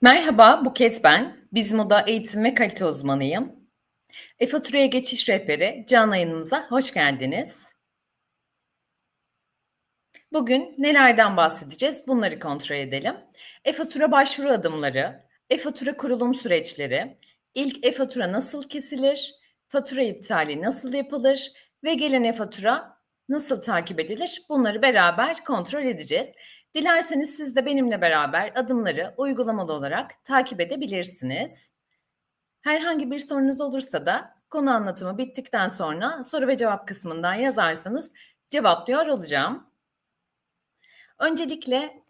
Merhaba, Buket ben. Bizmo'da eğitim ve kalite uzmanıyım. E-faturaya geçiş rehberi canlı yayınımıza hoş geldiniz. Bugün nelerden bahsedeceğiz? Bunları kontrol edelim. E-fatura başvuru adımları, e-fatura kurulum süreçleri, ilk e-fatura nasıl kesilir, fatura iptali nasıl yapılır ve gelen e-fatura nasıl takip edilir? Bunları beraber kontrol edeceğiz. Dilerseniz siz de benimle beraber adımları uygulamalı olarak takip edebilirsiniz. Herhangi bir sorunuz olursa da konu anlatımı bittikten sonra soru ve cevap kısmından yazarsanız cevaplıyor olacağım. Öncelikle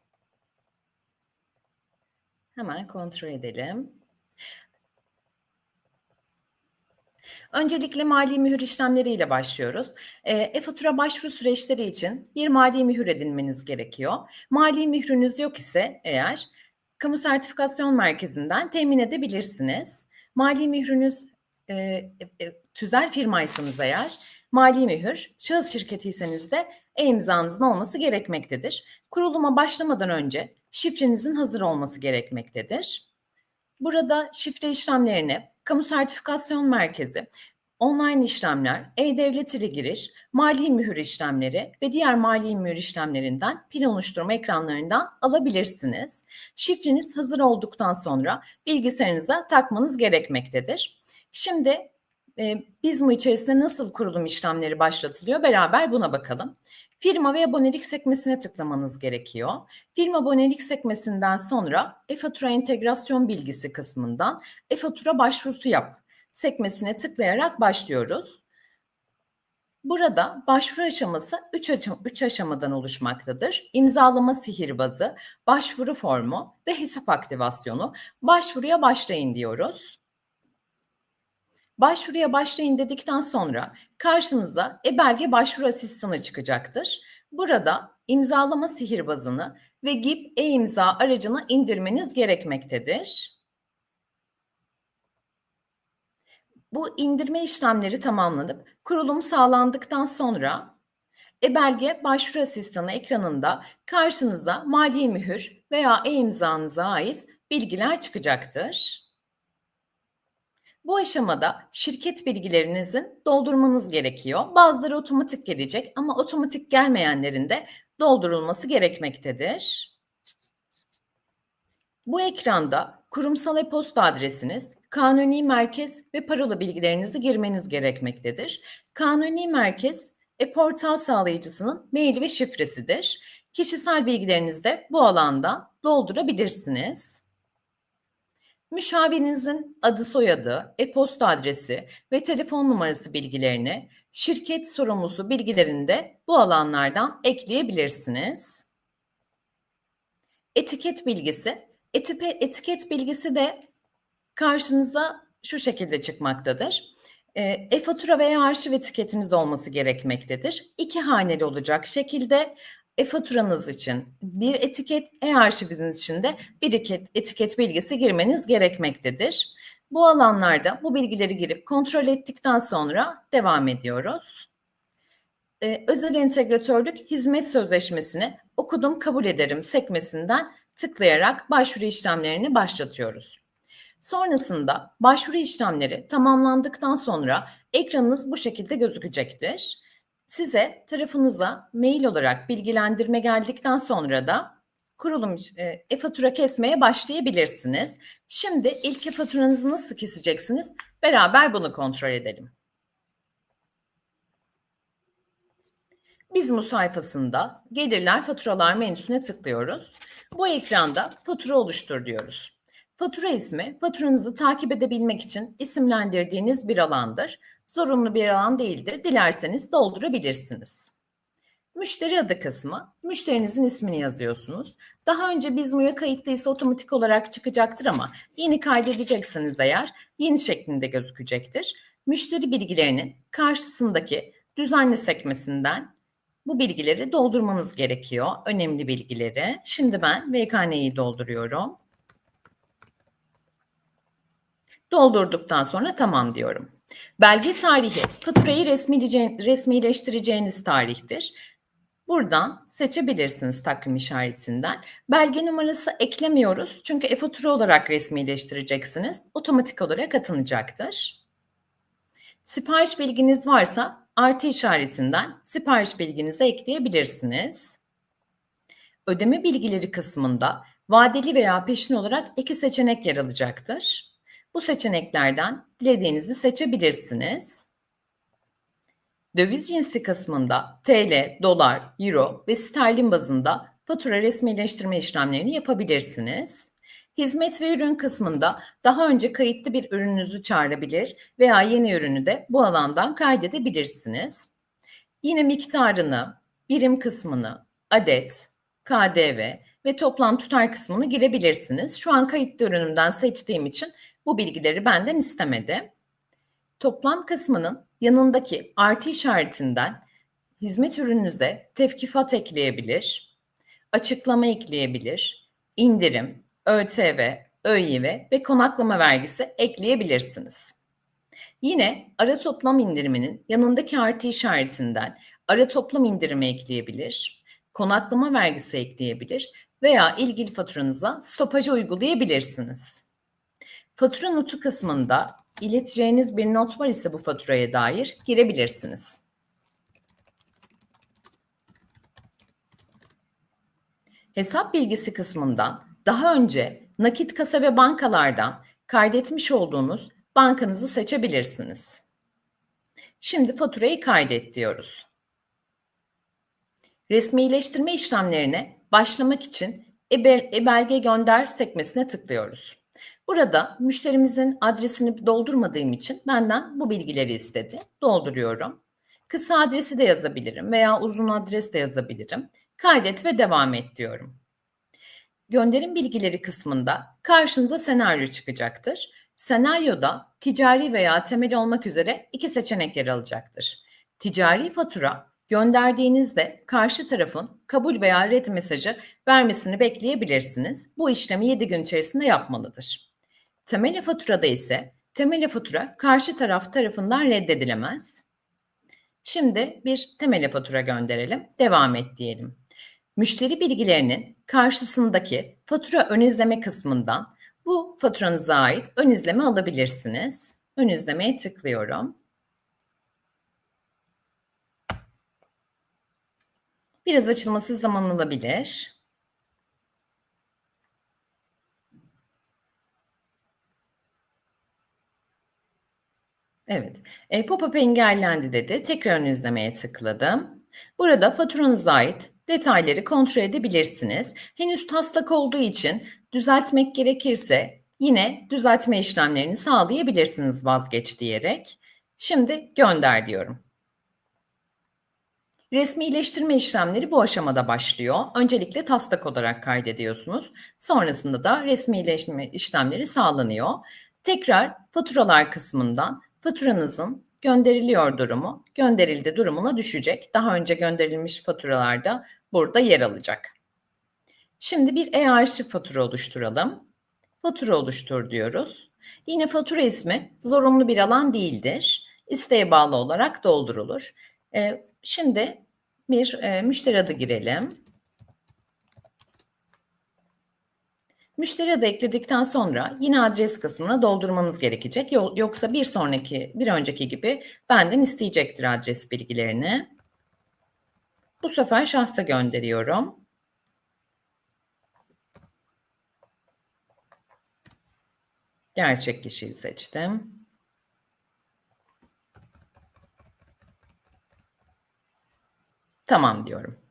hemen kontrol edelim. Öncelikle mali mühür işlemleriyle başlıyoruz. E-fatura başvuru süreçleri için bir mali mühür edinmeniz gerekiyor. Mali mührünüz yok ise eğer kamu sertifikasyon merkezinden temin edebilirsiniz. Mali mührünüz e, e, tüzel firmaysanız eğer mali mühür, şahıs şirketiyseniz de e-imzanızın olması gerekmektedir. Kuruluma başlamadan önce şifrenizin hazır olması gerekmektedir. Burada şifre işlemlerini Kamu Sertifikasyon Merkezi, online işlemler, e-devlet ile giriş, mali mühür işlemleri ve diğer mali mühür işlemlerinden pil oluşturma ekranlarından alabilirsiniz. Şifreniz hazır olduktan sonra bilgisayarınıza takmanız gerekmektedir. Şimdi e, BİZMU içerisinde nasıl kurulum işlemleri başlatılıyor beraber buna bakalım. Firma ve abonelik sekmesine tıklamanız gerekiyor. Firma abonelik sekmesinden sonra e-fatura entegrasyon bilgisi kısmından e-fatura başvurusu yap sekmesine tıklayarak başlıyoruz. Burada başvuru aşaması 3 aşam aşamadan oluşmaktadır. İmzalama sihirbazı, başvuru formu ve hesap aktivasyonu. Başvuruya başlayın diyoruz. Başvuruya başlayın dedikten sonra karşınıza e-belge başvuru asistanı çıkacaktır. Burada imzalama sihirbazını ve GIP e-imza aracını indirmeniz gerekmektedir. Bu indirme işlemleri tamamlanıp kurulum sağlandıktan sonra e-belge başvuru asistanı ekranında karşınıza mali mühür veya e-imzanıza ait bilgiler çıkacaktır. Bu aşamada şirket bilgilerinizin doldurmanız gerekiyor. Bazıları otomatik gelecek ama otomatik gelmeyenlerin de doldurulması gerekmektedir. Bu ekranda kurumsal e-posta adresiniz, kanuni merkez ve parola bilgilerinizi girmeniz gerekmektedir. Kanuni merkez e-portal sağlayıcısının mail ve şifresidir. Kişisel bilgilerinizi de bu alandan doldurabilirsiniz. Müşavirinizin adı soyadı, e-posta adresi ve telefon numarası bilgilerini şirket sorumlusu bilgilerini de bu alanlardan ekleyebilirsiniz. Etiket bilgisi. Etiket bilgisi de karşınıza şu şekilde çıkmaktadır. E-fatura veya arşiv etiketiniz olması gerekmektedir. İki haneli olacak şekilde e-faturanız için bir etiket, e-arşiviniz için de bir etiket bilgisi girmeniz gerekmektedir. Bu alanlarda bu bilgileri girip kontrol ettikten sonra devam ediyoruz. Ee, özel entegratörlük hizmet sözleşmesini okudum kabul ederim sekmesinden tıklayarak başvuru işlemlerini başlatıyoruz. Sonrasında başvuru işlemleri tamamlandıktan sonra ekranınız bu şekilde gözükecektir. Size tarafınıza mail olarak bilgilendirme geldikten sonra da kurulum e, e-fatura kesmeye başlayabilirsiniz. Şimdi ilk e-faturanızı nasıl keseceksiniz? Beraber bunu kontrol edelim. Bizmu sayfasında gelirler faturalar menüsüne tıklıyoruz. Bu ekranda fatura oluştur diyoruz. Fatura ismi faturanızı takip edebilmek için isimlendirdiğiniz bir alandır. Zorunlu bir alan değildir. Dilerseniz doldurabilirsiniz. Müşteri adı kısmı, müşterinizin ismini yazıyorsunuz. Daha önce Bizmu'ya kayıtlıysa otomatik olarak çıkacaktır ama yeni kaydedeceksiniz eğer yeni şeklinde gözükecektir. Müşteri bilgilerinin karşısındaki düzenli sekmesinden bu bilgileri doldurmanız gerekiyor. Önemli bilgileri. Şimdi ben VKN'yi dolduruyorum. Doldurduktan sonra tamam diyorum. Belge tarihi, faturayı resmileştireceğiniz tarihtir. Buradan seçebilirsiniz takvim işaretinden. Belge numarası eklemiyoruz çünkü e-fatura olarak resmileştireceksiniz. Otomatik olarak atınacaktır. Sipariş bilginiz varsa artı işaretinden sipariş bilginizi ekleyebilirsiniz. Ödeme bilgileri kısmında vadeli veya peşin olarak iki seçenek yer alacaktır. Bu seçeneklerden dilediğinizi seçebilirsiniz. Döviz cinsi kısmında TL, dolar, euro ve sterlin bazında fatura resmileştirme işlemlerini yapabilirsiniz. Hizmet ve ürün kısmında daha önce kayıtlı bir ürününüzü çağırabilir veya yeni ürünü de bu alandan kaydedebilirsiniz. Yine miktarını, birim kısmını, adet, KDV ve toplam tutar kısmını girebilirsiniz. Şu an kayıtlı ürünümden seçtiğim için bu bilgileri benden istemedi. Toplam kısmının yanındaki artı işaretinden hizmet ürününüze tevkifat ekleyebilir, açıklama ekleyebilir, indirim, ÖTV, ÖİV ve konaklama vergisi ekleyebilirsiniz. Yine ara toplam indiriminin yanındaki artı işaretinden ara toplam indirimi ekleyebilir, konaklama vergisi ekleyebilir veya ilgili faturanıza stopaj uygulayabilirsiniz. Fatura notu kısmında ileteceğiniz bir not var ise bu faturaya dair girebilirsiniz. Hesap bilgisi kısmından daha önce nakit kasa ve bankalardan kaydetmiş olduğunuz bankanızı seçebilirsiniz. Şimdi faturayı kaydet diyoruz. Resmileştirme işlemlerine başlamak için e-belge gönder sekmesine tıklıyoruz. Burada müşterimizin adresini doldurmadığım için benden bu bilgileri istedi. Dolduruyorum. Kısa adresi de yazabilirim veya uzun adres de yazabilirim. Kaydet ve devam et diyorum. Gönderim bilgileri kısmında karşınıza senaryo çıkacaktır. Senaryoda ticari veya temel olmak üzere iki seçenek yer alacaktır. Ticari fatura gönderdiğinizde karşı tarafın kabul veya red mesajı vermesini bekleyebilirsiniz. Bu işlemi 7 gün içerisinde yapmalıdır. Temel faturada ise temel fatura karşı taraf tarafından reddedilemez. Şimdi bir temel fatura gönderelim. Devam et diyelim. Müşteri bilgilerinin karşısındaki fatura ön izleme kısmından bu faturanıza ait ön izleme alabilirsiniz. Ön izlemeye tıklıyorum. Biraz açılması zaman alabilir. Evet. E, Pop-up engellendi dedi. Tekrar izlemeye tıkladım. Burada faturanıza ait detayları kontrol edebilirsiniz. Henüz taslak olduğu için düzeltmek gerekirse yine düzeltme işlemlerini sağlayabilirsiniz vazgeç diyerek. Şimdi gönder diyorum. Resmileştirme işlemleri bu aşamada başlıyor. Öncelikle taslak olarak kaydediyorsunuz. Sonrasında da resmileşme işlemleri sağlanıyor. Tekrar faturalar kısmından faturanızın gönderiliyor durumu, gönderildi durumuna düşecek. Daha önce gönderilmiş faturalarda burada yer alacak. Şimdi bir e-arşiv fatura oluşturalım. Fatura oluştur diyoruz. Yine fatura ismi zorunlu bir alan değildir. İsteğe bağlı olarak doldurulur. Ee, şimdi bir e, müşteri adı girelim. Müşteri adı ekledikten sonra yine adres kısmına doldurmanız gerekecek. Yoksa bir sonraki, bir önceki gibi benden isteyecektir adres bilgilerini. Bu sefer şahsa gönderiyorum. Gerçek kişiyi seçtim. Tamam diyorum.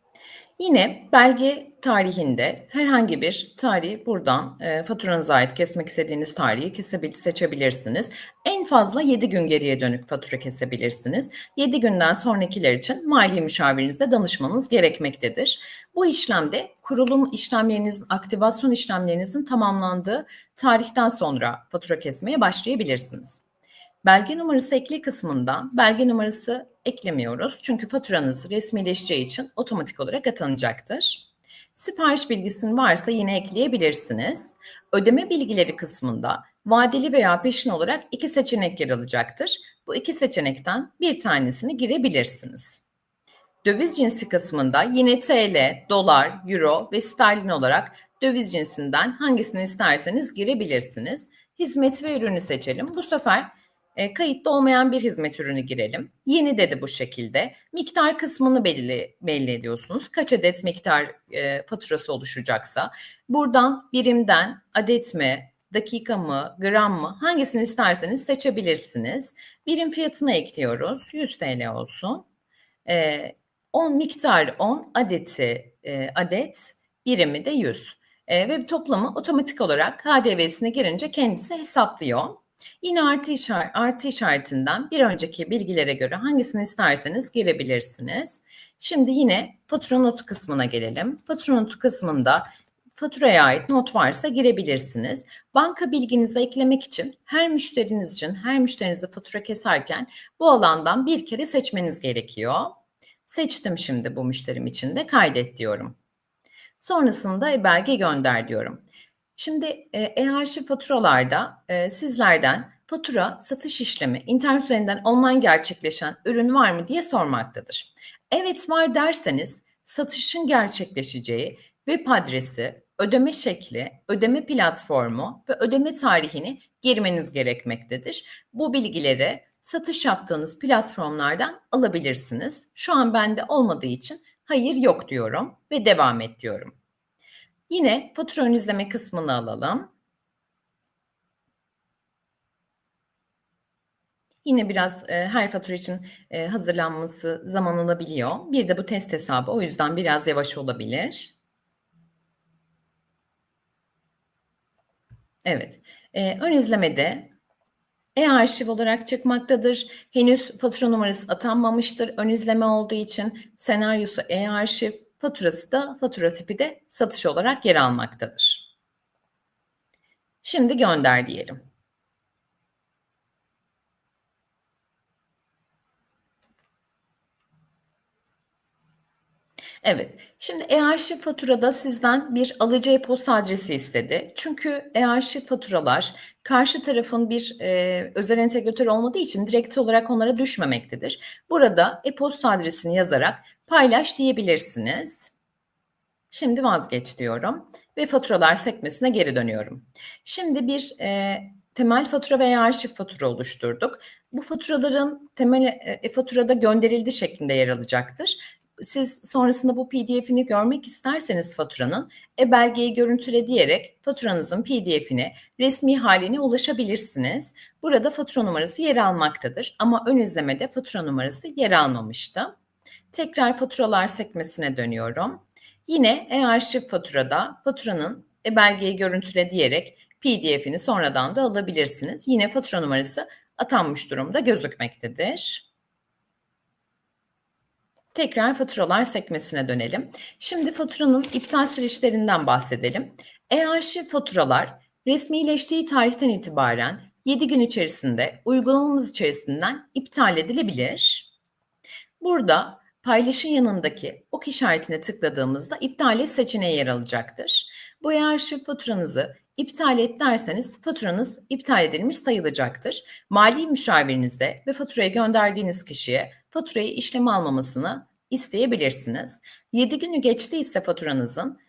Yine belge tarihinde herhangi bir tarihi buradan e, faturanıza ait kesmek istediğiniz tarihi kesebil seçebilirsiniz. En fazla 7 gün geriye dönük fatura kesebilirsiniz. 7 günden sonrakiler için mali müşavirinizle danışmanız gerekmektedir. Bu işlemde kurulum işlemlerinizin, aktivasyon işlemlerinizin tamamlandığı tarihten sonra fatura kesmeye başlayabilirsiniz. Belge numarası ekle kısmından belge numarası eklemiyoruz. Çünkü faturanız resmileşeceği için otomatik olarak atanacaktır. Sipariş bilgisinin varsa yine ekleyebilirsiniz. Ödeme bilgileri kısmında vadeli veya peşin olarak iki seçenek yer alacaktır. Bu iki seçenekten bir tanesini girebilirsiniz. Döviz cinsi kısmında yine TL, dolar, euro ve sterlin olarak döviz cinsinden hangisini isterseniz girebilirsiniz. Hizmet ve ürünü seçelim. Bu sefer e, kayıtlı olmayan bir hizmet ürünü girelim. Yeni dedi bu şekilde. Miktar kısmını belli, belli ediyorsunuz. Kaç adet miktar e, faturası oluşacaksa. Buradan birimden adet mi, dakika mı, gram mı hangisini isterseniz seçebilirsiniz. Birim fiyatına ekliyoruz. 100 TL olsun. E, 10 miktar 10 adeti e, adet birimi de 100. E, ve toplamı otomatik olarak KDV'sine girince kendisi hesaplıyor. Yine artı, işaret, artı işaretinden bir önceki bilgilere göre hangisini isterseniz girebilirsiniz. Şimdi yine fatura notu kısmına gelelim. Fatura notu kısmında faturaya ait not varsa girebilirsiniz. Banka bilginizi eklemek için her müşteriniz için her müşterinizi fatura keserken bu alandan bir kere seçmeniz gerekiyor. Seçtim şimdi bu müşterim için de kaydet diyorum. Sonrasında e-belge gönder diyorum. Şimdi e-arşiv faturalarda e, sizlerden fatura satış işlemi internet üzerinden online gerçekleşen ürün var mı diye sormaktadır. Evet var derseniz satışın gerçekleşeceği web adresi, ödeme şekli, ödeme platformu ve ödeme tarihini girmeniz gerekmektedir. Bu bilgileri satış yaptığınız platformlardan alabilirsiniz. Şu an bende olmadığı için hayır yok diyorum ve devam et diyorum. Yine fatura ön izleme kısmını alalım. Yine biraz e, her fatura için e, hazırlanması zaman alabiliyor. Bir de bu test hesabı o yüzden biraz yavaş olabilir. Evet. E, ön izlemede e-arşiv olarak çıkmaktadır. Henüz fatura numarası atanmamıştır. Ön izleme olduğu için senaryosu e-arşiv, faturası da fatura tipi de satış olarak yer almaktadır. Şimdi gönder diyelim. Evet. Şimdi e-arşiv faturada sizden bir alıcı e-posta adresi istedi. Çünkü e-arşiv faturalar karşı tarafın bir e, özel entegratör olmadığı için direkt olarak onlara düşmemektedir. Burada e-posta adresini yazarak paylaş diyebilirsiniz. Şimdi vazgeç diyorum ve faturalar sekmesine geri dönüyorum. Şimdi bir e, temel fatura veya arşiv fatura oluşturduk. Bu faturaların temel e, faturada gönderildi şeklinde yer alacaktır siz sonrasında bu PDF'ini görmek isterseniz faturanın e-belgeyi görüntüle diyerek faturanızın PDF'ine resmi haline ulaşabilirsiniz. Burada fatura numarası yer almaktadır ama ön izlemede fatura numarası yer almamıştı. Tekrar faturalar sekmesine dönüyorum. Yine e-arşiv faturada faturanın e-belgeyi görüntüle diyerek PDF'ini sonradan da alabilirsiniz. Yine fatura numarası atanmış durumda gözükmektedir. Tekrar faturalar sekmesine dönelim. Şimdi faturanın iptal süreçlerinden bahsedelim. E-arşiv faturalar resmileştiği tarihten itibaren 7 gün içerisinde uygulamamız içerisinden iptal edilebilir. Burada paylaşın yanındaki ok işaretine tıkladığımızda iptal seçeneği yer alacaktır. Bu e-arşiv faturanızı iptal et derseniz faturanız iptal edilmiş sayılacaktır. Mali müşavirinize ve faturayı gönderdiğiniz kişiye faturayı işleme almamasını isteyebilirsiniz. 7 günü geçtiyse faturanızın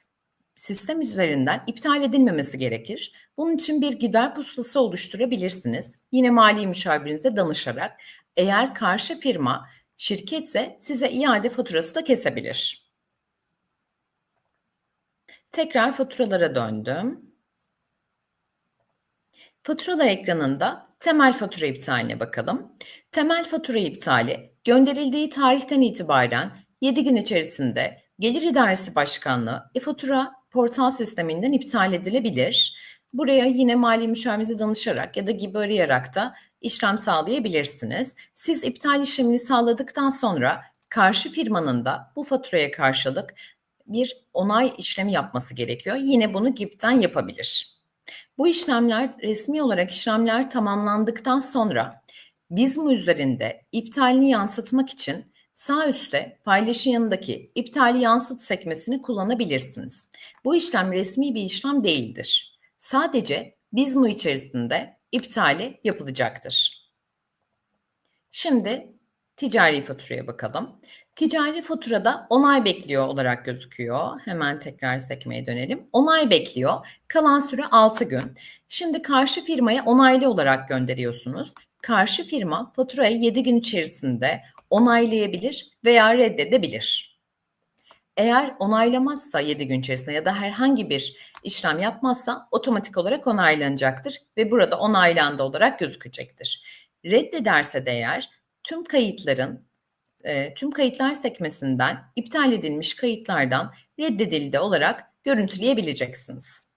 sistem üzerinden iptal edilmemesi gerekir. Bunun için bir gider pusulası oluşturabilirsiniz. Yine mali müşavirinize danışarak eğer karşı firma şirketse size iade faturası da kesebilir. Tekrar faturalara döndüm. Faturalar ekranında temel fatura iptaline bakalım. Temel fatura iptali gönderildiği tarihten itibaren 7 gün içerisinde Gelir İdaresi Başkanlığı e-fatura portal sisteminden iptal edilebilir. Buraya yine mali müşavirize danışarak ya da gibi arayarak da işlem sağlayabilirsiniz. Siz iptal işlemini sağladıktan sonra karşı firmanın da bu faturaya karşılık bir onay işlemi yapması gerekiyor. Yine bunu GIP'ten yapabilir. Bu işlemler resmi olarak işlemler tamamlandıktan sonra Bizmo üzerinde iptalini yansıtmak için sağ üstte paylaşın yanındaki iptali yansıt sekmesini kullanabilirsiniz. Bu işlem resmi bir işlem değildir. Sadece Bizmo içerisinde iptali yapılacaktır. Şimdi ticari faturaya bakalım. Ticari faturada onay bekliyor olarak gözüküyor. Hemen tekrar sekmeye dönelim. Onay bekliyor. Kalan süre 6 gün. Şimdi karşı firmaya onaylı olarak gönderiyorsunuz. Karşı firma faturayı 7 gün içerisinde onaylayabilir veya reddedebilir. Eğer onaylamazsa 7 gün içerisinde ya da herhangi bir işlem yapmazsa otomatik olarak onaylanacaktır ve burada onaylandı olarak gözükecektir. Reddederse de eğer tüm kayıtların e, tüm kayıtlar sekmesinden iptal edilmiş kayıtlardan reddedildi olarak görüntüleyebileceksiniz.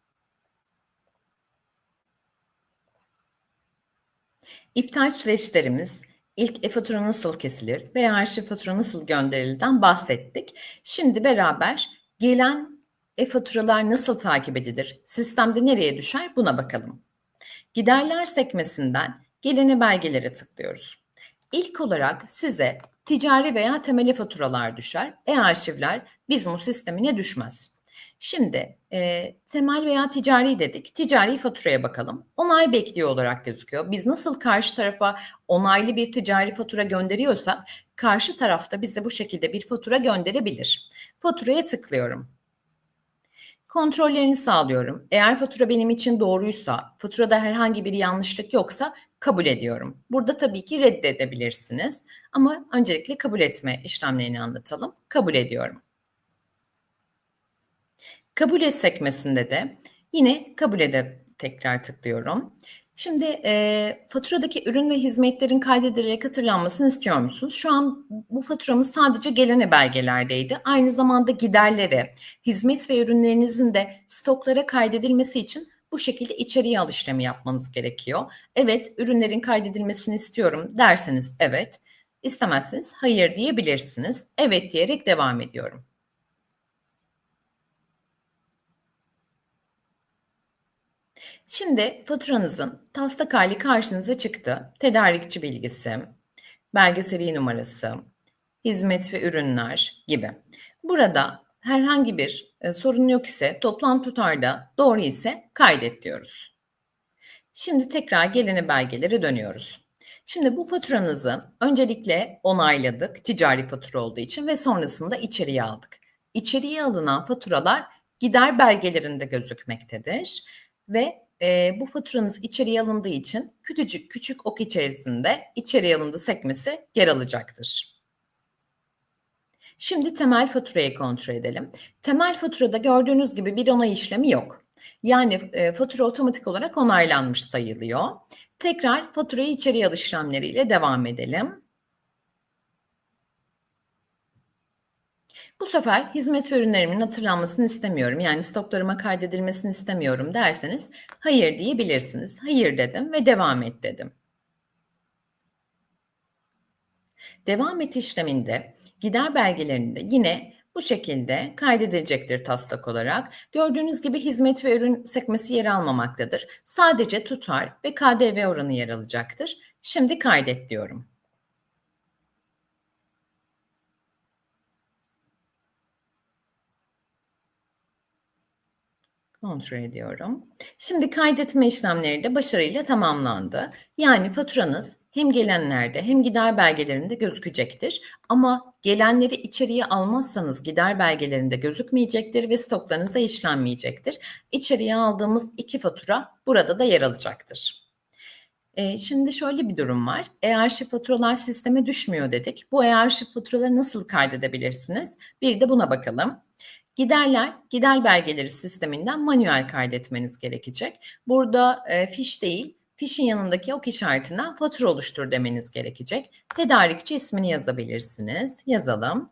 İptal süreçlerimiz ilk e-fatura nasıl kesilir veya arşiv fatura nasıl gönderilden bahsettik. Şimdi beraber gelen e-faturalar nasıl takip edilir? Sistemde nereye düşer? Buna bakalım. Giderler sekmesinden gelene belgelere tıklıyoruz. İlk olarak size ticari veya temeli faturalar düşer. E-arşivler bizim sistemine düşmez. Şimdi e, temel veya ticari dedik. Ticari faturaya bakalım. Onay bekliyor olarak gözüküyor. Biz nasıl karşı tarafa onaylı bir ticari fatura gönderiyorsak karşı tarafta bize bu şekilde bir fatura gönderebilir. Faturaya tıklıyorum. Kontrollerini sağlıyorum. Eğer fatura benim için doğruysa, faturada herhangi bir yanlışlık yoksa kabul ediyorum. Burada tabii ki reddedebilirsiniz ama öncelikle kabul etme işlemlerini anlatalım. Kabul ediyorum. Kabul et sekmesinde de yine kabul ede tekrar tıklıyorum. Şimdi e, faturadaki ürün ve hizmetlerin kaydedilerek hatırlanmasını istiyor musunuz? Şu an bu faturamız sadece gelene belgelerdeydi. Aynı zamanda giderlere, hizmet ve ürünlerinizin de stoklara kaydedilmesi için bu şekilde içeriye al işlemi yapmanız gerekiyor. Evet, ürünlerin kaydedilmesini istiyorum derseniz evet, istemezseniz hayır diyebilirsiniz. Evet diyerek devam ediyorum. Şimdi faturanızın taslak hali karşınıza çıktı. Tedarikçi bilgisi, belge seri numarası, hizmet ve ürünler gibi. Burada herhangi bir e, sorun yok ise toplam tutarda doğru ise kaydet diyoruz. Şimdi tekrar gelene belgelere dönüyoruz. Şimdi bu faturanızı öncelikle onayladık ticari fatura olduğu için ve sonrasında içeriye aldık. İçeriye alınan faturalar gider belgelerinde gözükmektedir ve e, bu faturanız içeriye alındığı için küçücük küçük ok içerisinde içeriye alındı sekmesi yer alacaktır. Şimdi temel faturayı kontrol edelim. Temel faturada gördüğünüz gibi bir onay işlemi yok. Yani e, fatura otomatik olarak onaylanmış sayılıyor. Tekrar faturayı içeriye al işlemleriyle devam edelim. Bu sefer hizmet ve ürünlerimin hatırlanmasını istemiyorum. Yani stoklarıma kaydedilmesini istemiyorum derseniz hayır diyebilirsiniz. Hayır dedim ve devam et dedim. Devam et işleminde gider belgelerinde yine bu şekilde kaydedilecektir taslak olarak. Gördüğünüz gibi hizmet ve ürün sekmesi yer almamaktadır. Sadece tutar ve KDV oranı yer alacaktır. Şimdi kaydet diyorum. Kontrol ediyorum. Şimdi kaydetme işlemleri de başarıyla tamamlandı. Yani faturanız hem gelenlerde hem gider belgelerinde gözükecektir. Ama gelenleri içeriye almazsanız gider belgelerinde gözükmeyecektir ve stoklarınızda işlenmeyecektir. İçeriye aldığımız iki fatura burada da yer alacaktır. E, şimdi şöyle bir durum var. E-arşiv faturalar sisteme düşmüyor dedik. Bu e-arşiv faturaları nasıl kaydedebilirsiniz? Bir de buna bakalım. Giderler, gider belgeleri sisteminden manuel kaydetmeniz gerekecek. Burada e, fiş değil, fişin yanındaki ok işaretinden fatura oluştur demeniz gerekecek. Tedarikçi ismini yazabilirsiniz. Yazalım.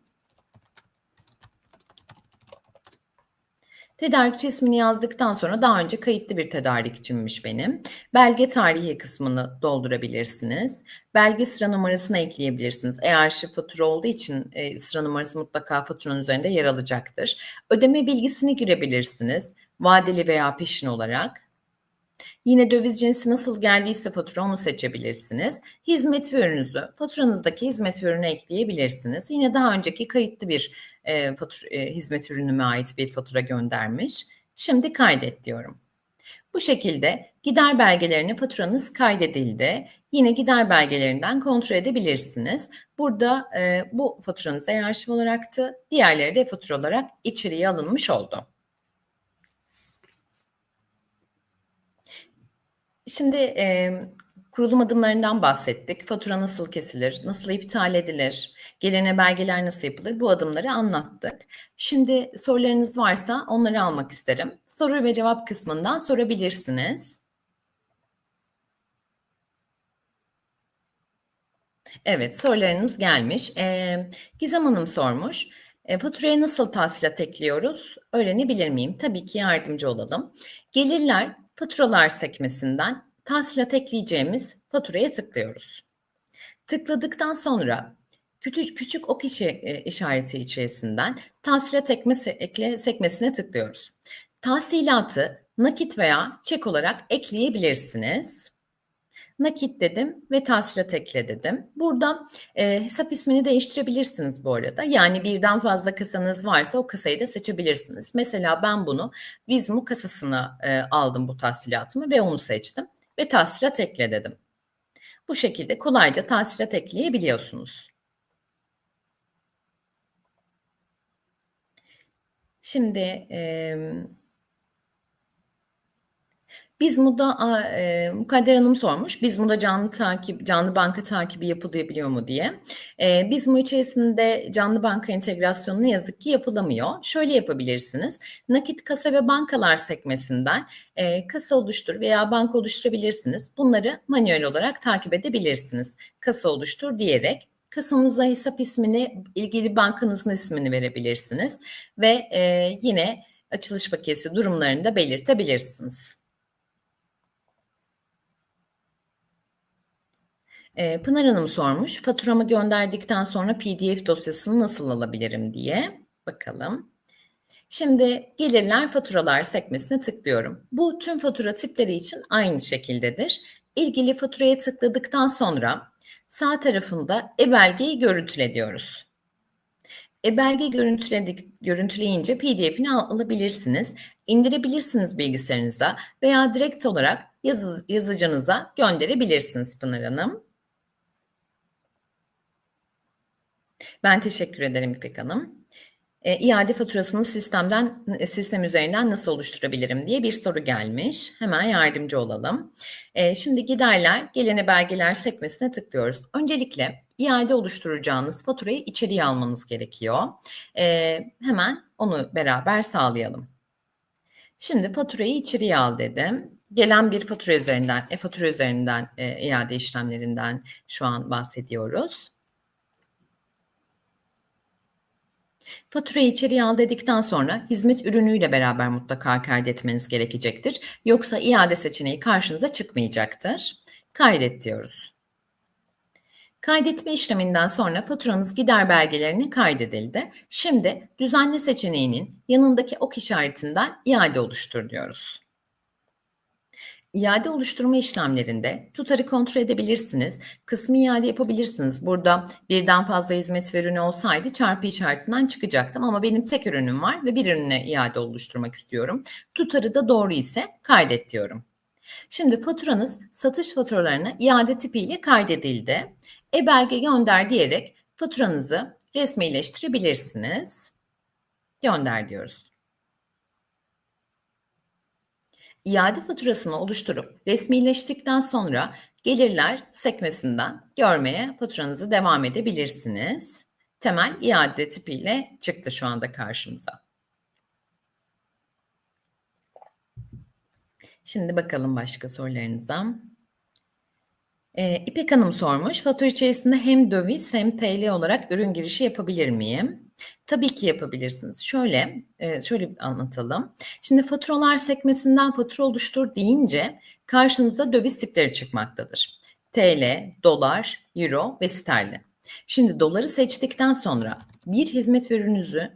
Tedarikçi ismini yazdıktan sonra daha önce kayıtlı bir tedarikçimmiş benim. Belge tarihi kısmını doldurabilirsiniz. Belge sıra numarasını ekleyebilirsiniz. E-arşiv fatura olduğu için e, sıra numarası mutlaka faturanın üzerinde yer alacaktır. Ödeme bilgisini girebilirsiniz. Vadeli veya peşin olarak. Yine döviz cinsi nasıl geldiyse fatura onu seçebilirsiniz. Hizmet ve ürününüzü faturanızdaki hizmet ürünü ekleyebilirsiniz. Yine daha önceki kayıtlı bir e, fatura, e, hizmet ürünüme ait bir fatura göndermiş. Şimdi kaydet diyorum. Bu şekilde gider belgelerine faturanız kaydedildi. Yine gider belgelerinden kontrol edebilirsiniz. Burada e, bu faturanız e-arşiv olaraktı. Diğerleri de fatura olarak içeriye alınmış oldu. Şimdi e, kurulum adımlarından bahsettik. Fatura nasıl kesilir, nasıl iptal edilir, gelene belgeler nasıl yapılır bu adımları anlattık. Şimdi sorularınız varsa onları almak isterim. Soru ve cevap kısmından sorabilirsiniz. Evet sorularınız gelmiş. Ee, Gizem Hanım sormuş. E, faturaya nasıl tahsilat ekliyoruz? Öğrenebilir miyim? Tabii ki yardımcı olalım. Gelirler faturalar sekmesinden tahsilat ekleyeceğimiz faturaya tıklıyoruz. Tıkladıktan sonra küçük, küçük ok e, işareti içerisinden tahsilat ekmesi, ekle sekmesine tıklıyoruz. Tahsilatı nakit veya çek olarak ekleyebilirsiniz. Nakit dedim ve tahsilat ekle dedim. Burada e, hesap ismini değiştirebilirsiniz bu arada. Yani birden fazla kasanız varsa o kasayı da seçebilirsiniz. Mesela ben bunu Vizmu kasasına e, aldım bu tahsilatımı ve onu seçtim ve tahsilat ekle dedim. Bu şekilde kolayca tahsilat ekleyebiliyorsunuz. Şimdi e, Bizmu'da e, Mukadder Hanım sormuş. Bizmu'da canlı takip, canlı banka takibi yapılabiliyor mu diye. E, Bizmu içerisinde canlı banka entegrasyonu ne yazık ki yapılamıyor. Şöyle yapabilirsiniz. Nakit kasa ve bankalar sekmesinden e, kasa oluştur veya banka oluşturabilirsiniz. Bunları manuel olarak takip edebilirsiniz. Kasa oluştur diyerek kasanıza hesap ismini, ilgili bankanızın ismini verebilirsiniz ve e, yine açılış paketi durumlarını da belirtebilirsiniz. Ee, Pınar Hanım sormuş. Faturamı gönderdikten sonra PDF dosyasını nasıl alabilirim diye. Bakalım. Şimdi gelirler faturalar sekmesine tıklıyorum. Bu tüm fatura tipleri için aynı şekildedir. İlgili faturaya tıkladıktan sonra sağ tarafında e-belgeyi görüntüle diyoruz. E-belge görüntüledik, görüntüleyince PDF'ini al, alabilirsiniz. indirebilirsiniz bilgisayarınıza veya direkt olarak yazı, yazıcınıza gönderebilirsiniz Pınar Hanım. Ben teşekkür ederim İpek Hanım. E, iade faturasını sistemden sistem üzerinden nasıl oluşturabilirim diye bir soru gelmiş. Hemen yardımcı olalım. E, şimdi giderler, gelene belgeler sekmesine tıklıyoruz. Öncelikle iade oluşturacağınız faturayı içeriye almanız gerekiyor. E, hemen onu beraber sağlayalım. Şimdi faturayı içeriye al dedim. Gelen bir fatura üzerinden, e-fatura üzerinden e, iade işlemlerinden şu an bahsediyoruz. Faturayı içeriye al dedikten sonra hizmet ürünüyle beraber mutlaka kaydetmeniz gerekecektir. Yoksa iade seçeneği karşınıza çıkmayacaktır. Kaydet diyoruz. Kaydetme işleminden sonra faturanız gider belgelerini kaydedildi. Şimdi düzenle seçeneğinin yanındaki ok işaretinden iade oluştur diyoruz. İade oluşturma işlemlerinde tutarı kontrol edebilirsiniz. Kısmı iade yapabilirsiniz. Burada birden fazla hizmet ve ürünü olsaydı çarpı işaretinden çıkacaktım ama benim tek ürünüm var ve bir ürüne iade oluşturmak istiyorum. Tutarı da doğru ise kaydet diyorum. Şimdi faturanız satış faturalarına iade tipiyle kaydedildi. E-belge gönder diyerek faturanızı resmileştirebilirsiniz. Gönder diyoruz. İade faturasını oluşturup resmileştikten sonra gelirler sekmesinden görmeye faturanızı devam edebilirsiniz. Temel iade tipiyle çıktı şu anda karşımıza. Şimdi bakalım başka sorularınıza. Ee, İpek Hanım sormuş. Fatura içerisinde hem döviz hem TL olarak ürün girişi yapabilir miyim? Tabii ki yapabilirsiniz. Şöyle, e, şöyle anlatalım. Şimdi faturalar sekmesinden fatura oluştur deyince karşınıza döviz tipleri çıkmaktadır. TL, dolar, euro ve sterlin. Şimdi doları seçtikten sonra bir hizmet ürününüzü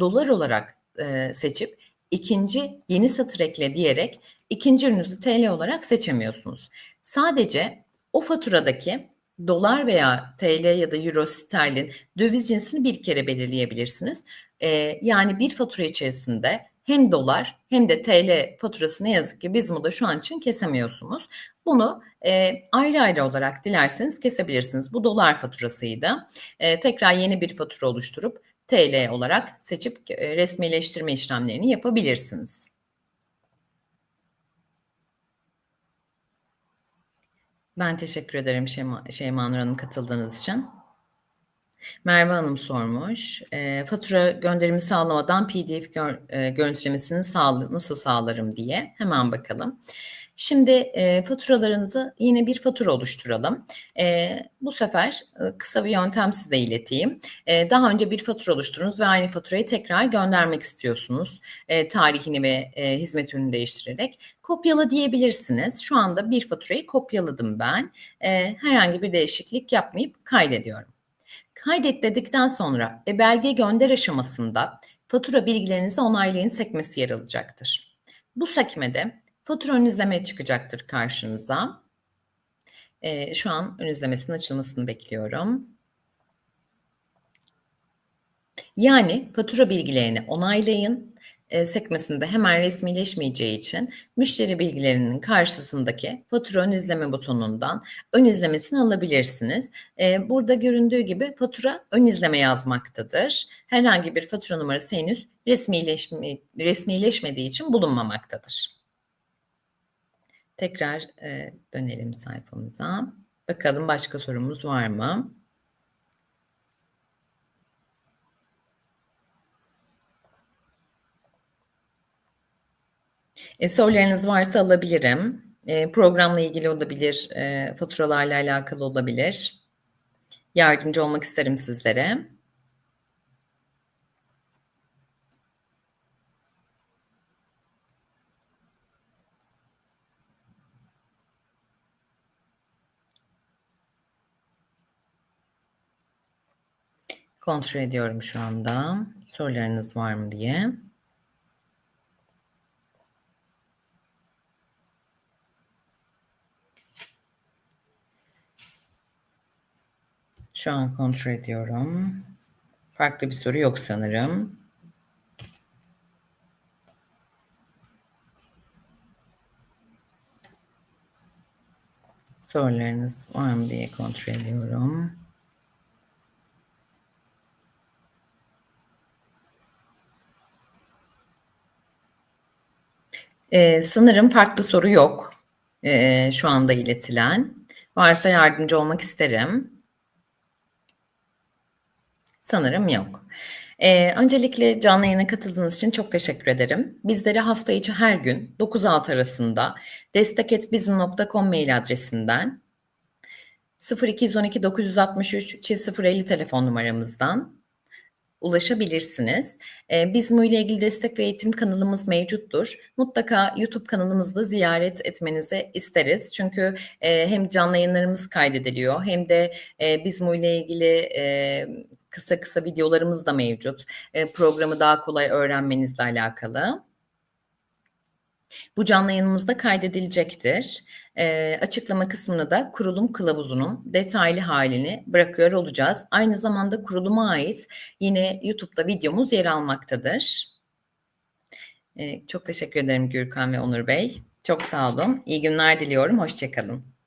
dolar olarak e, seçip ikinci yeni satır ekle diyerek ikinci ürününüzü TL olarak seçemiyorsunuz. Sadece o faturadaki dolar veya TL ya da euro sterlin döviz cinsini bir kere belirleyebilirsiniz. Ee, yani bir fatura içerisinde hem dolar hem de TL faturası ne yazık ki Bizmo'da şu an için kesemiyorsunuz. Bunu e, ayrı ayrı olarak dilerseniz kesebilirsiniz. Bu dolar faturasıydı. E, tekrar yeni bir fatura oluşturup TL olarak seçip e, resmileştirme işlemlerini yapabilirsiniz. Ben teşekkür ederim Şeyma, Şeyma Nur Hanım katıldığınız için. Merve Hanım sormuş. E, fatura gönderimi sağlamadan PDF gör, e, görüntülemesini sağ, nasıl sağlarım diye. Hemen bakalım. Şimdi e, faturalarınızı yine bir fatura oluşturalım. E, bu sefer e, kısa bir yöntem size ileteyim. E, daha önce bir fatura oluşturunuz ve aynı faturayı tekrar göndermek istiyorsunuz. E, tarihini ve e, hizmet ürünü değiştirerek. Kopyala diyebilirsiniz. Şu anda bir faturayı kopyaladım ben. E, herhangi bir değişiklik yapmayıp kaydediyorum. Kaydet dedikten sonra e, belge gönder aşamasında fatura bilgilerinizi onaylayın sekmesi yer alacaktır. Bu sekmede fatura ön izleme çıkacaktır karşınıza. E, şu an ön izlemesinin açılmasını bekliyorum. Yani fatura bilgilerini onaylayın e, sekmesinde hemen resmileşmeyeceği için müşteri bilgilerinin karşısındaki fatura ön izleme butonundan ön izlemesini alabilirsiniz. E, burada göründüğü gibi fatura ön izleme yazmaktadır. Herhangi bir fatura numarası henüz resmileşme, resmileşmediği için bulunmamaktadır. Tekrar e, dönelim sayfamıza. Bakalım başka sorumuz var mı? E, sorularınız varsa alabilirim. E, programla ilgili olabilir, e, faturalarla alakalı olabilir. Yardımcı olmak isterim sizlere. Kontrol ediyorum şu anda. Sorularınız var mı diye. Şu an kontrol ediyorum. Farklı bir soru yok sanırım. Sorularınız var mı diye kontrol ediyorum. Ee, sanırım farklı soru yok. Ee, şu anda iletilen. Varsa yardımcı olmak isterim. Sanırım yok. Ee, öncelikle canlı yayına katıldığınız için çok teşekkür ederim. Bizleri hafta içi her gün 9-6 arasında desteketbizm.com mail adresinden 0212 963 çift 050 telefon numaramızdan ulaşabilirsiniz. E, Bizmu ile ilgili destek ve eğitim kanalımız mevcuttur. Mutlaka YouTube kanalımızda ziyaret etmenizi isteriz. Çünkü hem canlı yayınlarımız kaydediliyor hem de e, Bizmu ile ilgili kısa kısa videolarımız da mevcut. Programı daha kolay öğrenmenizle alakalı. Bu canlı yayınımızda kaydedilecektir. E, açıklama kısmına da kurulum kılavuzunun detaylı halini bırakıyor olacağız. Aynı zamanda kuruluma ait yine YouTube'da videomuz yer almaktadır. E, çok teşekkür ederim Gürkan ve Onur Bey. Çok sağ olun. İyi günler diliyorum. Hoşçakalın.